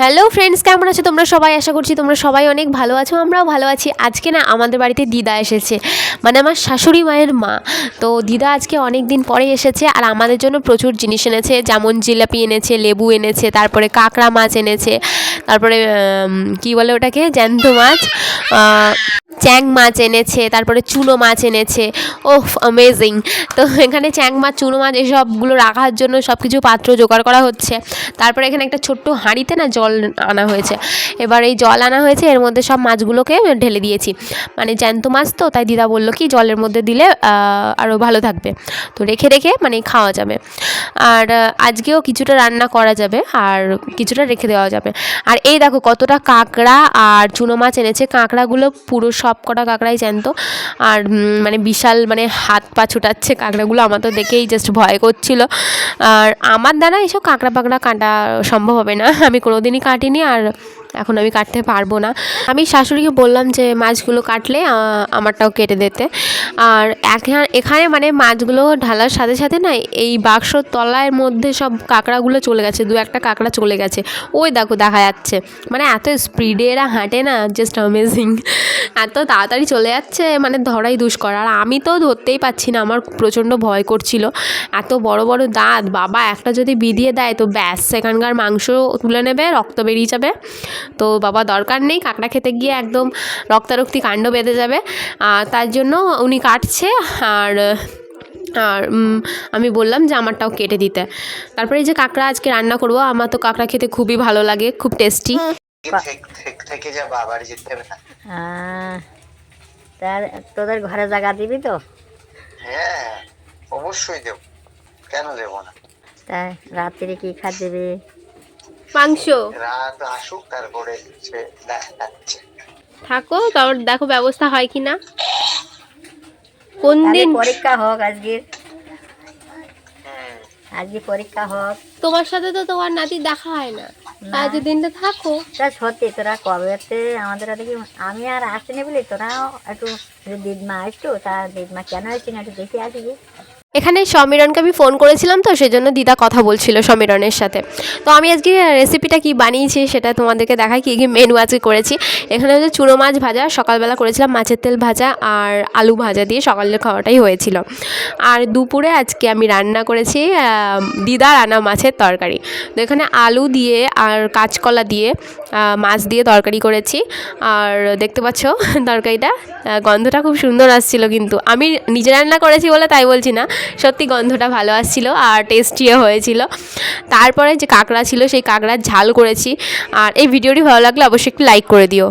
Hello friends কেমন আছো তোমরা সবাই? আশা করছি তোমরা সবাই অনেক ভালো আছো, আমরাও ভালো আছি। আজকে না আমাদের বাড়িতে দিদা এসেছে মানে আমার শাশুড়ি মায়ের মা। তো দিদা আজকে অনেক দিন পরে এসেছে আর আমাদের জন্য প্রচুর জিনিস এনেছে, যেমন জিলাপি এনেছে, লেবু এনেছে, তারপরে কাঁকড়া মাছ এনেছে, তারপরে কি বলে ওটাকে? জ্যান্ত মাছ চ্যাং মাছ এনেছে, তারপরে চুনো মাছ এনেছে। ওহ অ্যামেজিং তো এখানে চ্যাং মাছ, চুনো মাছ এসবগুলো রাখার জন্য সব কিছু পাত্র জোগাড় করা হচ্ছে। তারপরে এখানে একটা ছোট্ট হাঁড়িতে না জল আনা হয়েছে। এবার এই জল আনা হয়েছে, এর মধ্যে সব মাছগুলোকে ঢেলে দিয়েছি। মানে জ্যান্ত মাছ তো, তাই দিদা বলল কি, জলের মধ্যে দিলে আরও ভালো থাকবে। তো রেখে রেখে মানে খাওয়া যাবে। আর আজকেও কিছুটা রান্না করা যাবে আর কিছুটা রেখে দেওয়া যাবে। আর এই দেখো কতটা কাঁকড়া আর চুনো মাছ এনেছে। কাঁকড়াগুলো পুরো সব কটা কাঁকড়াই জ্যান্ত। আর মানে বিশাল মানে হাত পা ছুটাচ্ছে কাঁকড়াগুলো। আমার তো দেখেই জাস্ট ভয় করছিল। আর আমার দ্বারা এইসব কাঁকড়া পাকড়া কাটা সম্ভব হবে না। আমি কোনোদিনই কাটিনি আর এখন আমি কাটতে পারব না। আমি শাশুড়িকে বললাম যে, মাছগুলো কাটলে আমারটাও কেটে দিতে। আর এখা- এখানে মানে মাছগুলো ঢালার সাথে সাথে না, এই বাক্সর তলার মধ্যে সব কাঁকড়াগুলো চলে গেছে, দু একটা কাঁকড়া চলে গেছে। ওই দেখো, দেখা যাচ্ছে। মানে এত স্পিডে এরা হাঁটে না জাস্ট অ্যামেজিং এত তাড়াতাড়ি চলে যাচ্ছে মানে ধরাই দুষ্কর। আর আমি তো ধরতেই পাচ্ছি না, আমার প্রচণ্ড ভয় করছিল। এত বড় বড় দাঁত, বাবা একটা যদি বিধিয়ে দেয়, তো ব্যাস, সেখানকার মাংস তুলে নেবে, রক্ত বেরিয়ে যাবে। তো বাবা দরকার নেই কাঁকড়া খেতে গিয়ে একদম রক্তারক্তি কাণ্ড বেঁধে যাবে। আর তার জন্য উনি কাটছে আর আর আমি বললাম যে আমারটাও কেটে দিতে। তারপরে এই যে কাঁকড়া আজকে রান্না করব আমার তো কাঁকড়া খেতে খুবই ভালো লাগে খুব টেস্টি। তার তোদের ঘরে জায়গা দিবি তো? হ্যাঁ অবশ্যই দেব। কেন দেব না? তাই রাত্রে কি খা দিবি? মাংস। রাত আসুক তারপরে দেখা যাচ্ছে। থাকো তারপর দেখো ব্যবস্থা হয় কি না কোন দিন পরীক্ষা হোক আজকে। আজকে পরীক্ষা হোক। তোমার সাথে তো তোমার নাতি দেখা হয় না। আজ দিনটা থাকো। তা সত্যি তোরা কবেতে আমাদের ওদিকে আমি আর আসিনি বলি তোরাও একটু দিদমা আসতো তা দিদমা কেন আসছি না একটু দেখে আসবি এখানে সমীরণকে আমি ফোন করেছিলাম তো, সেজন্য দিদা কথা বলছিল সমীরণের সাথে। তো আমি আজকে রেসিপিটা কি বানিয়েছি সেটা তোমাদেরকে দেখাই, কী কী মেনু আজকে করেছি। এখানে হচ্ছে চুনো মাছ ভাজা, সকালবেলা করেছিলাম মাছের তেল ভাজা আর আলু ভাজা দিয়ে সকালের খাওয়াটাই হয়েছিল। আর দুপুরে আজকে আমি রান্না করেছি দিদা আনা মাছের তরকারি। তো এখানে আলু দিয়ে আর কাঁচকলা দিয়ে মাছ দিয়ে তরকারি করেছি। আর দেখতে পাচ্ছ তরকারিটা গন্ধটা খুব সুন্দর আসছিল কিন্তু। আমি নিজে রান্না করেছি বলে তাই বলছি না সত্যি গন্ধটা ভালো আসছিল আর টেস্টিও হয়েছিল। তারপরে যে কাঁকড়া ছিল, সেই কাঁকড়ার ঝাল করেছি। আর এই ভিডিওটি ভালো লাগলে অবশ্যই একটু লাইক করে দিও।